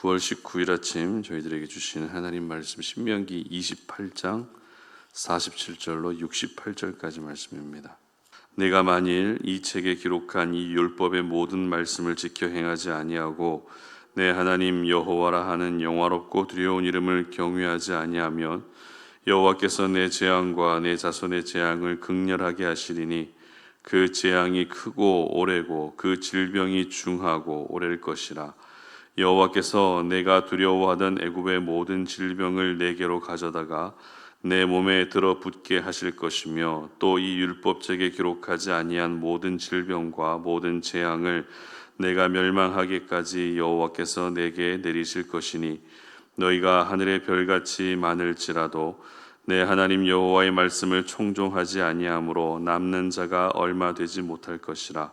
9월 19일 아침 저희들에게 주시는 하나님 말씀 신명기 28장 47절로 68절까지 말씀입니다. 내가 만일 이 책에 기록한 이 율법의 모든 말씀을 지켜 행하지 아니하고 내 하나님 여호와라 하는 영화롭고 두려운 이름을 경외하지 아니하면 여호와께서 내 재앙과 내 자손의 재앙을 극렬하게 하시리니 그 재앙이 크고 오래고 그 질병이 중하고 오래일 것이라 여호와께서 내가 두려워하던 애굽의 모든 질병을 내게로 가져다가 내 몸에 들어붙게 하실 것이며 또 이 율법책에 기록하지 아니한 모든 질병과 모든 재앙을 내가 멸망하기까지 여호와께서 내게 내리실 것이니 너희가 하늘의 별같이 많을지라도 내 하나님 여호와의 말씀을 청종하지 아니하므로 남는 자가 얼마 되지 못할 것이라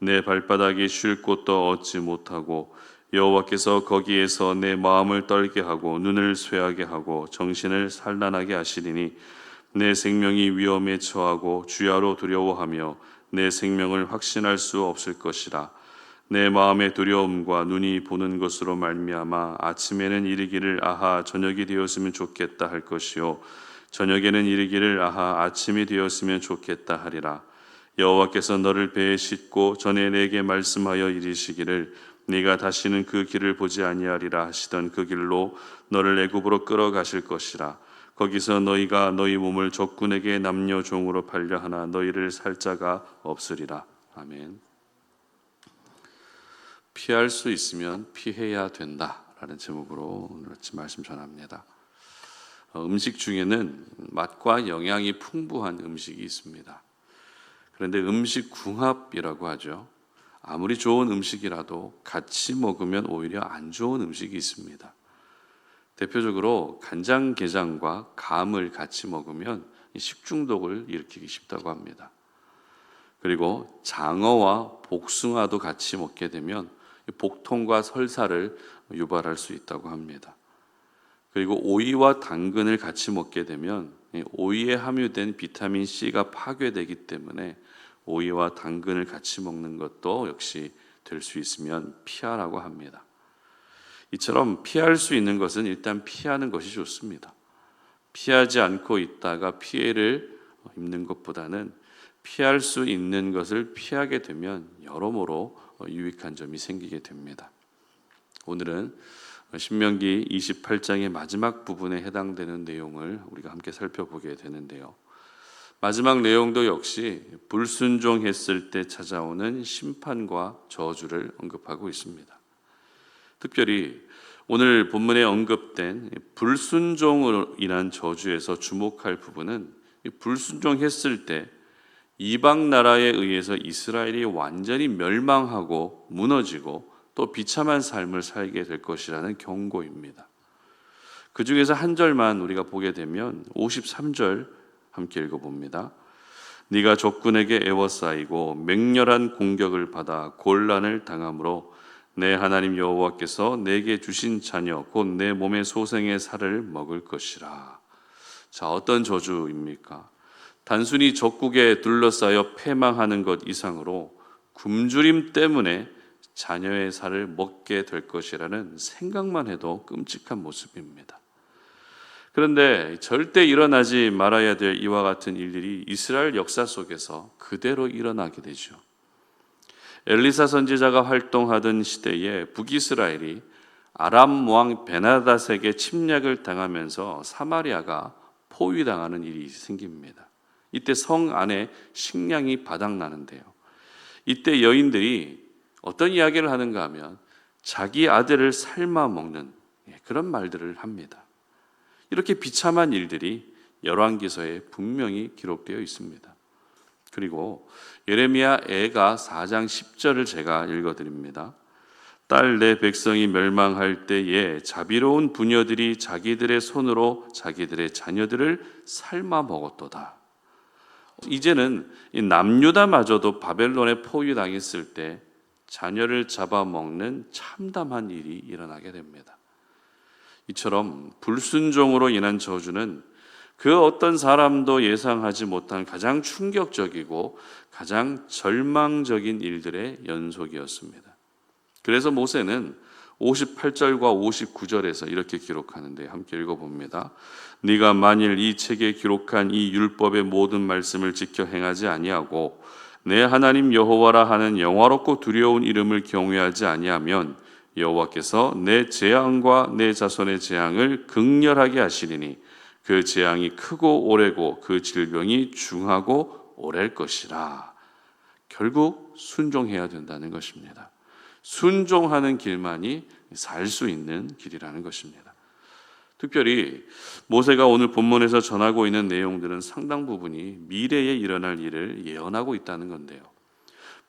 내 발바닥이 쉴 곳도 얻지 못하고 여호와께서 거기에서 내 마음을 떨게 하고 눈을 쇠하게 하고 정신을 산란하게 하시리니 내 생명이 위험에 처하고 주야로 두려워하며 내 생명을 확신할 수 없을 것이라. 내 마음의 두려움과 눈이 보는 것으로 말미암아 아침에는 이르기를 아하 저녁이 되었으면 좋겠다 할 것이요. 저녁에는 이르기를 아하 아침이 되었으면 좋겠다 하리라 여호와께서 너를 배에 싣고 전에 내게 말씀하여 이르시기를 네가 다시는 그 길을 보지 아니하리라 하시던 그 길로 너를 애굽으로 끌어가실 것이라 거기서 너희가 너희 몸을 적군에게 남녀 종으로 팔려 하나 너희를 살 자가 없으리라 아멘. 피할 수 있으면 피해야 된다라는 제목으로 오늘 아침 말씀 전합니다. 어, 음식 중에는 맛과 영양이 풍부한 음식이 있습니다. 그런데 음식 궁합이라고 하죠. 아무리 좋은 음식이라도 같이 먹으면 오히려 안 좋은 음식이 있습니다. 대표적으로 간장게장과 감을 같이 먹으면 식중독을 일으키기 쉽다고 합니다. 그리고 장어와 복숭아도 같이 먹게 되면 복통과 설사를 유발할 수 있다고 합니다. 그리고 오이와 당근을 같이 먹게 되면 오이에 함유된 비타민 C가 파괴되기 때문에 오이와 당근을 같이 먹는 것도 역시 될 수 있으면 피하라고 합니다. 이처럼 피할 수 있는 것은 일단 피하는 것이 좋습니다. 피하지 않고 있다가 피해를 입는 것보다는 피할 수 있는 것을 피하게 되면 여러모로 유익한 점이 생기게 됩니다. 오늘은 신명기 28장의 마지막 부분에 해당되는 내용을 우리가 함께 살펴보게 되는데요. 마지막 내용도 역시 불순종했을 때 찾아오는 심판과 저주를 언급하고 있습니다. 특별히 오늘 본문에 언급된 불순종으로 인한 저주에서 주목할 부분은 불순종했을 때 이방 나라에 의해서 이스라엘이 완전히 멸망하고 무너지고 또 비참한 삶을 살게 될 것이라는 경고입니다. 그 중에서 한 절만 우리가 보게 되면 53절 함께 읽어봅니다. 네가 적군에게 애워싸이고 맹렬한 공격을 받아 곤란을 당함으로 내 하나님 여호와께서 내게 주신 자녀 곧 내 몸의 소생의 살을 먹을 것이라. 자, 어떤 저주입니까? 단순히 적국에 둘러싸여 패망하는 것 이상으로 굶주림 때문에 자녀의 살을 먹게 될 것이라는 생각만 해도 끔찍한 모습입니다. 그런데 절대 일어나지 말아야 될 이와 같은 일들이 이스라엘 역사 속에서 그대로 일어나게 되죠. 엘리사 선지자가 활동하던 시대에 북이스라엘이 아람 왕 베나닷에게 침략을 당하면서 사마리아가 포위당하는 일이 생깁니다. 이때 성 안에 식량이 바닥나는데요. 이때 여인들이 어떤 이야기를 하는가 하면 자기 아들을 삶아 먹는 예, 그런 말들을 합니다. 이렇게 비참한 일들이 열왕기서에 분명히 기록되어 있습니다. 그리고 예레미야 애가 4장 10절을 제가 읽어 드립니다. 딸 내 백성이 멸망할 때에 자비로운 부녀들이 자기들의 손으로 자기들의 자녀들을 삶아 먹었도다. 이제는 이 남유다마저도 바벨론에 포위당했을 때 자녀를 잡아먹는 참담한 일이 일어나게 됩니다. 이처럼 불순종으로 인한 저주는 그 어떤 사람도 예상하지 못한 가장 충격적이고 가장 절망적인 일들의 연속이었습니다. 그래서 모세는 58절과 59절에서 이렇게 기록하는데 함께 읽어봅니다. 네가 만일 이 책에 기록한 이 율법의 모든 말씀을 지켜 행하지 아니하고 내 하나님 여호와라 하는 영화롭고 두려운 이름을 경외하지 아니하면 여호와께서 내 재앙과 내 자손의 재앙을 극렬하게 하시리니 그 재앙이 크고 오래고 그 질병이 중하고 오래일 것이라. 결국 순종해야 된다는 것입니다. 순종하는 길만이 살 수 있는 길이라는 것입니다. 특별히 모세가 오늘 본문에서 전하고 있는 내용들은 상당 부분이 미래에 일어날 일을 예언하고 있다는 건데요.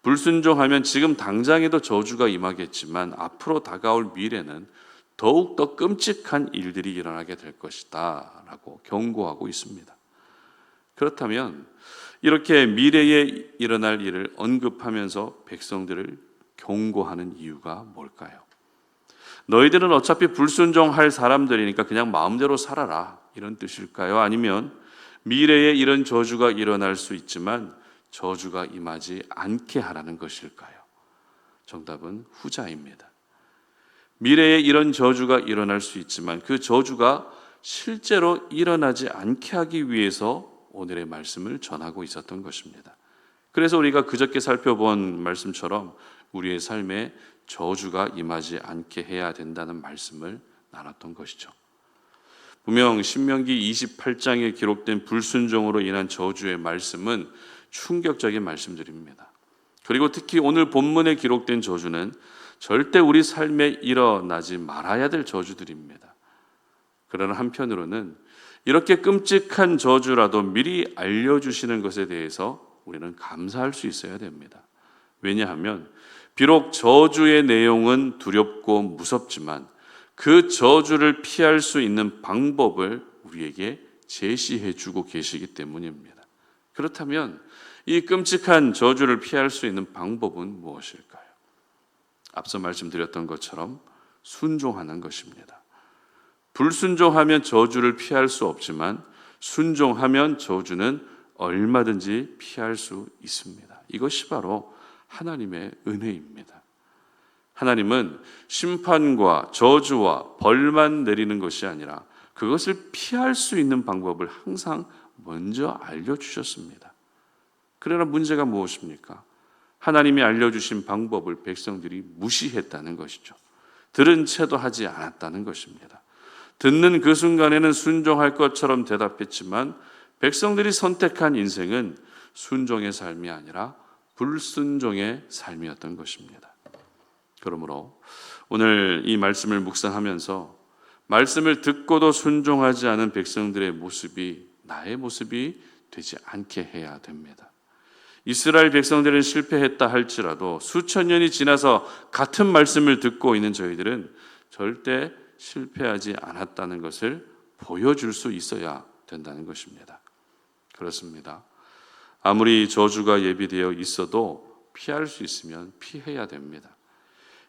불순종하면 지금 당장에도 저주가 임하겠지만 앞으로 다가올 미래는 더욱 더 끔찍한 일들이 일어나게 될 것이다 라고 경고하고 있습니다. 그렇다면 이렇게 미래에 일어날 일을 언급하면서 백성들을 경고하는 이유가 뭘까요? 너희들은 어차피 불순종할 사람들이니까 그냥 마음대로 살아라. 이런 뜻일까요? 아니면 미래에 이런 저주가 일어날 수 있지만 저주가 임하지 않게 하라는 것일까요? 정답은 후자입니다. 미래에 이런 저주가 일어날 수 있지만 그 저주가 실제로 일어나지 않게 하기 위해서 오늘의 말씀을 전하고 있었던 것입니다. 그래서 우리가 그저께 살펴본 말씀처럼 우리의 삶에 저주가 임하지 않게 해야 된다는 말씀을 나눴던 것이죠. 분명 신명기 28장에 기록된 불순종으로 인한 저주의 말씀은 충격적인 말씀들입니다. 그리고 특히 오늘 본문에 기록된 저주는 절대 우리 삶에 일어나지 말아야 될 저주들입니다. 그러나 한편으로는 이렇게 끔찍한 저주라도 미리 알려주시는 것에 대해서 우리는 감사할 수 있어야 됩니다. 왜냐하면 비록 저주의 내용은 두렵고 무섭지만 그 저주를 피할 수 있는 방법을 우리에게 제시해 주고 계시기 때문입니다. 그렇다면 이 끔찍한 저주를 피할 수 있는 방법은 무엇일까요? 앞서 말씀드렸던 것처럼 순종하는 것입니다. 불순종하면 저주를 피할 수 없지만 순종하면 저주는 얼마든지 피할 수 있습니다. 이것이 바로 하나님의 은혜입니다. 하나님은 심판과 저주와 벌만 내리는 것이 아니라 그것을 피할 수 있는 방법을 항상 먼저 알려주셨습니다. 그러나 문제가 무엇입니까? 하나님이 알려주신 방법을 백성들이 무시했다는 것이죠. 들은 채도 하지 않았다는 것입니다. 듣는 그 순간에는 순종할 것처럼 대답했지만 백성들이 선택한 인생은 순종의 삶이 아니라 불순종의 삶이었던 것입니다. 그러므로 오늘 이 말씀을 묵상하면서 말씀을 듣고도 순종하지 않은 백성들의 모습이 나의 모습이 되지 않게 해야 됩니다. 이스라엘 백성들은 실패했다 할지라도 수천 년이 지나서 같은 말씀을 듣고 있는 저희들은 절대 실패하지 않았다는 것을 보여줄 수 있어야 된다는 것입니다. 그렇습니다. 아무리 저주가 예비되어 있어도 피할 수 있으면 피해야 됩니다.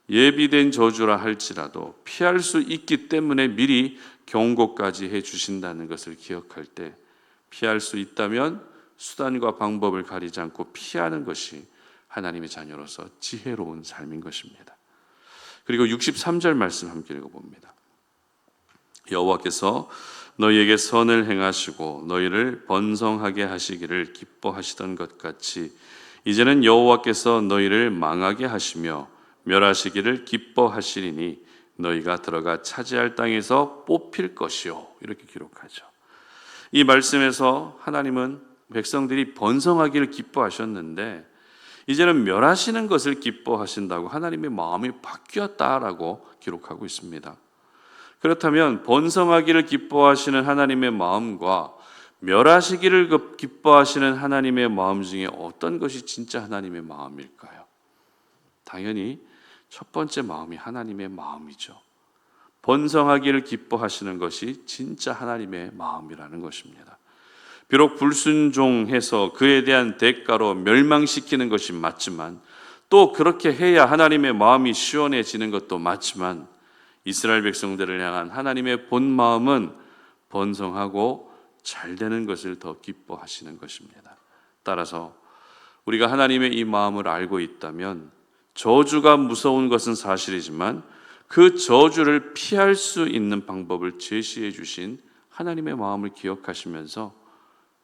예비된 저주라 할지라도 피할 수 있기 때문에 미리 경고까지 해 주신다는 것을 기억할 때 피할 수 있다면 수단과 방법을 가리지 않고 피하는 것이 하나님의 자녀로서 지혜로운 삶인 것입니다. 그리고 63절 말씀 함께 읽어봅니다. 여호와께서 너희에게 선을 행하시고 너희를 번성하게 하시기를 기뻐하시던 것 같이 이제는 여호와께서 너희를 망하게 하시며 멸하시기를 기뻐하시리니 너희가 들어가 차지할 땅에서 뽑힐 것이요 이렇게 기록하죠. 이 말씀에서 하나님은 백성들이 번성하기를 기뻐하셨는데 이제는 멸하시는 것을 기뻐하신다고 하나님의 마음이 바뀌었다라고 기록하고 있습니다. 그렇다면 번성하기를 기뻐하시는 하나님의 마음과 멸하시기를 기뻐하시는 하나님의 마음 중에 어떤 것이 진짜 하나님의 마음일까요? 당연히 첫 번째 마음이 하나님의 마음이죠. 번성하기를 기뻐하시는 것이 진짜 하나님의 마음이라는 것입니다. 비록 불순종해서 그에 대한 대가로 멸망시키는 것이 맞지만 또 그렇게 해야 하나님의 마음이 시원해지는 것도 맞지만 이스라엘 백성들을 향한 하나님의 본 마음은 번성하고 잘 되는 것을 더 기뻐하시는 것입니다. 따라서 우리가 하나님의 이 마음을 알고 있다면 저주가 무서운 것은 사실이지만 그 저주를 피할 수 있는 방법을 제시해 주신 하나님의 마음을 기억하시면서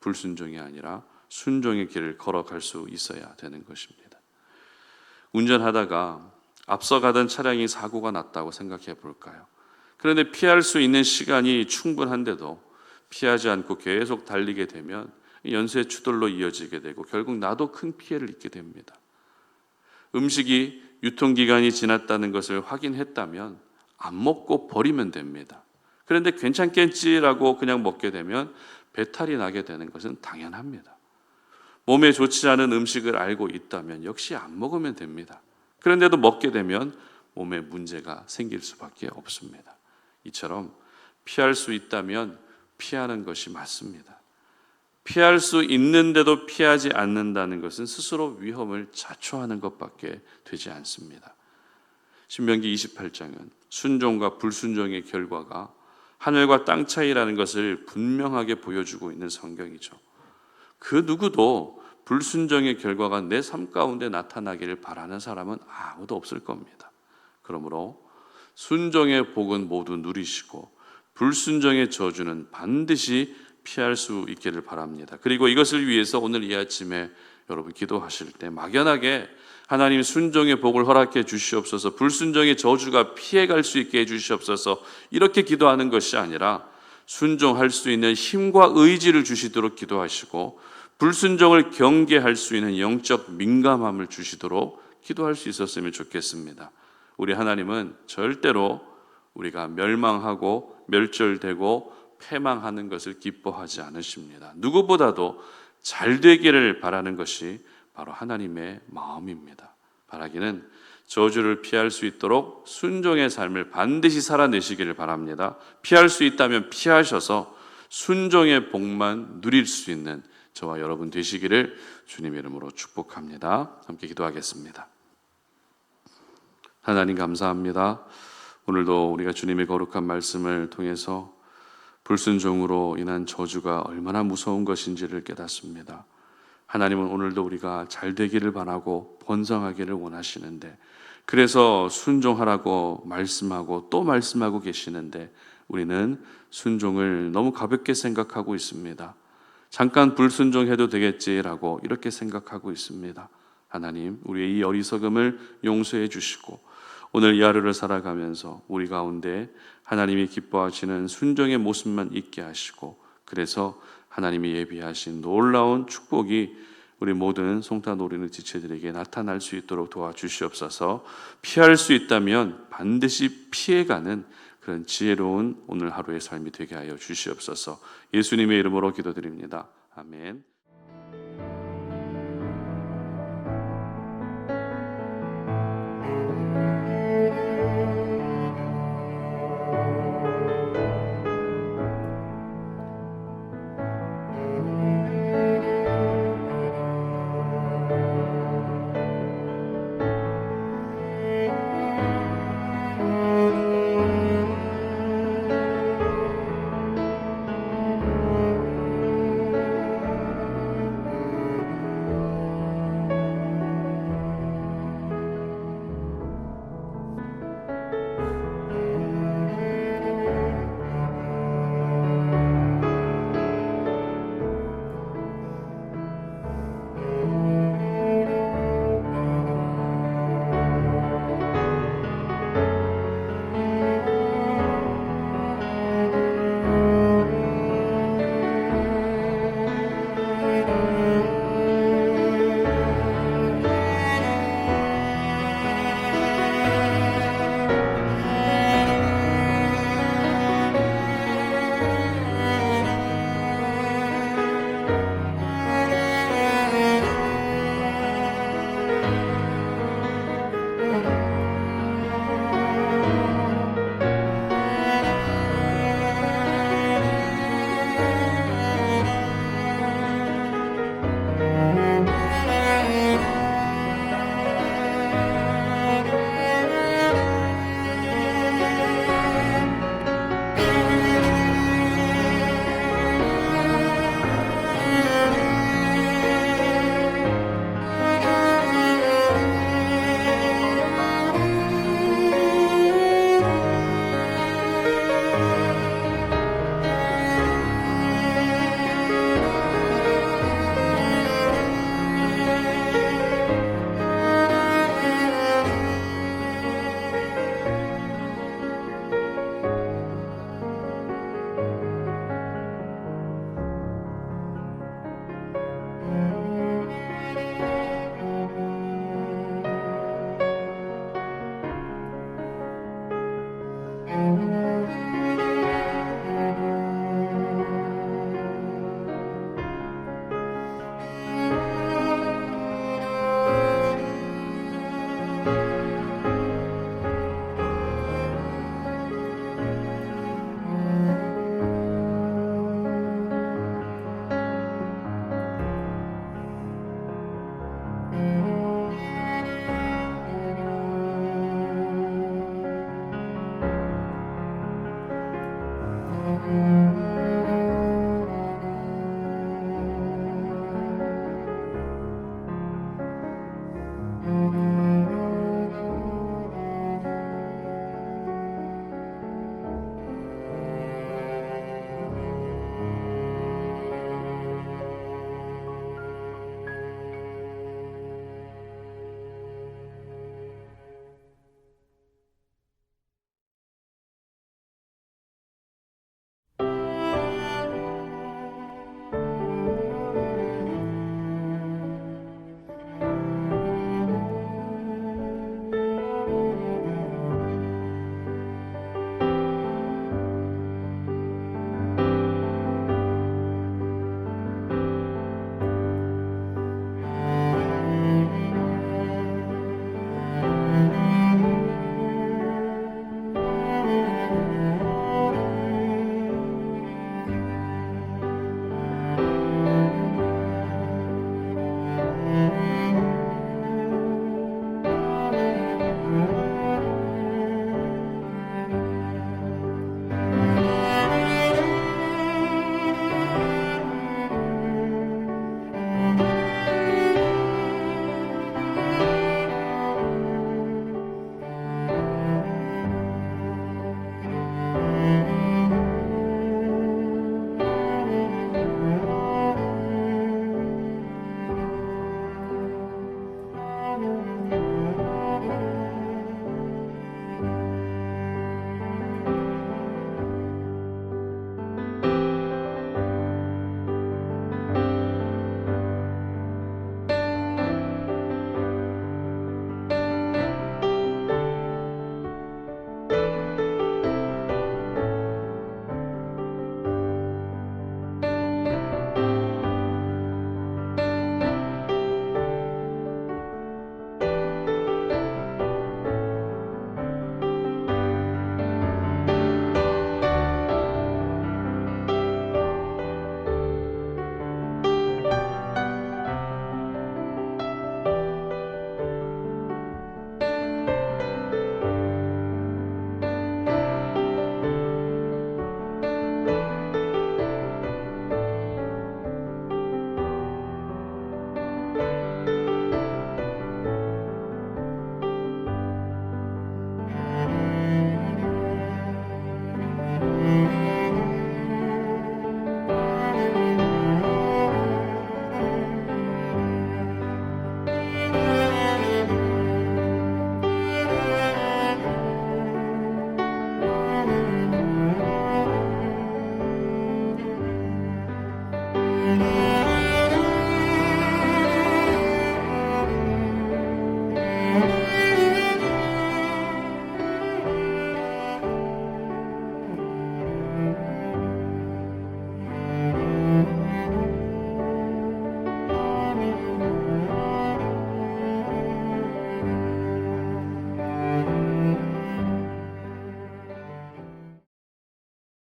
불순종이 아니라 순종의 길을 걸어갈 수 있어야 되는 것입니다. 운전하다가 앞서가던 차량이 사고가 났다고 생각해 볼까요? 그런데 피할 수 있는 시간이 충분한데도 피하지 않고 계속 달리게 되면 연쇄 추돌로 이어지게 되고 결국 나도 큰 피해를 입게 됩니다. 음식이 유통기간이 지났다는 것을 확인했다면 안 먹고 버리면 됩니다. 그런데 괜찮겠지라고 그냥 먹게 되면 배탈이 나게 되는 것은 당연합니다. 몸에 좋지 않은 음식을 알고 있다면 역시 안 먹으면 됩니다. 그런데도 먹게 되면 몸에 문제가 생길 수밖에 없습니다. 이처럼 피할 수 있다면 피하는 것이 맞습니다. 피할 수 있는데도 피하지 않는다는 것은 스스로 위험을 자초하는 것밖에 되지 않습니다. 신명기 28장은 순종과 불순종의 결과가 하늘과 땅 차이라는 것을 분명하게 보여주고 있는 성경이죠. 그 누구도 불순종의 결과가 내 삶 가운데 나타나기를 바라는 사람은 아무도 없을 겁니다. 그러므로 순종의 복은 모두 누리시고 불순종의 저주는 반드시 피할 수 있기를 바랍니다. 그리고 이것을 위해서 오늘 이 아침에 여러분 기도하실 때 막연하게 하나님 순종의 복을 허락해 주시옵소서 불순종의 저주가 피해갈 수 있게 해 주시옵소서 이렇게 기도하는 것이 아니라 순종할 수 있는 힘과 의지를 주시도록 기도하시고 불순종을 경계할 수 있는 영적 민감함을 주시도록 기도할 수 있었으면 좋겠습니다. 우리 하나님은 절대로 우리가 멸망하고 멸절되고 패망하는 것을 기뻐하지 않으십니다. 누구보다도 잘 되기를 바라는 것이 바로 하나님의 마음입니다. 바라기는 저주를 피할 수 있도록 순종의 삶을 반드시 살아내시기를 바랍니다. 피할 수 있다면 피하셔서 순종의 복만 누릴 수 있는 저와 여러분 되시기를 주님 이름으로 축복합니다. 함께 기도하겠습니다. 하나님 감사합니다. 오늘도 우리가 주님의 거룩한 말씀을 통해서 불순종으로 인한 저주가 얼마나 무서운 것인지를 깨닫습니다. 하나님은 오늘도 우리가 잘 되기를 바라고 번성하기를 원하시는데 그래서 순종하라고 말씀하고 또 말씀하고 계시는데 우리는 순종을 너무 가볍게 생각하고 있습니다. 잠깐 불순종해도 되겠지라고 이렇게 생각하고 있습니다. 하나님, 우리의 이 어리석음을 용서해 주시고 오늘 이 하루를 살아가면서 우리 가운데 하나님이 기뻐하시는 순종의 모습만 있게 하시고 그래서 하나님이 예비하신 놀라운 축복이 우리 모든 송타 노리는 지체들에게 나타날 수 있도록 도와주시옵소서. 피할 수 있다면 반드시 피해가는 그런 지혜로운 오늘 하루의 삶이 되게 하여 주시옵소서. 예수님의 이름으로 기도드립니다. 아멘.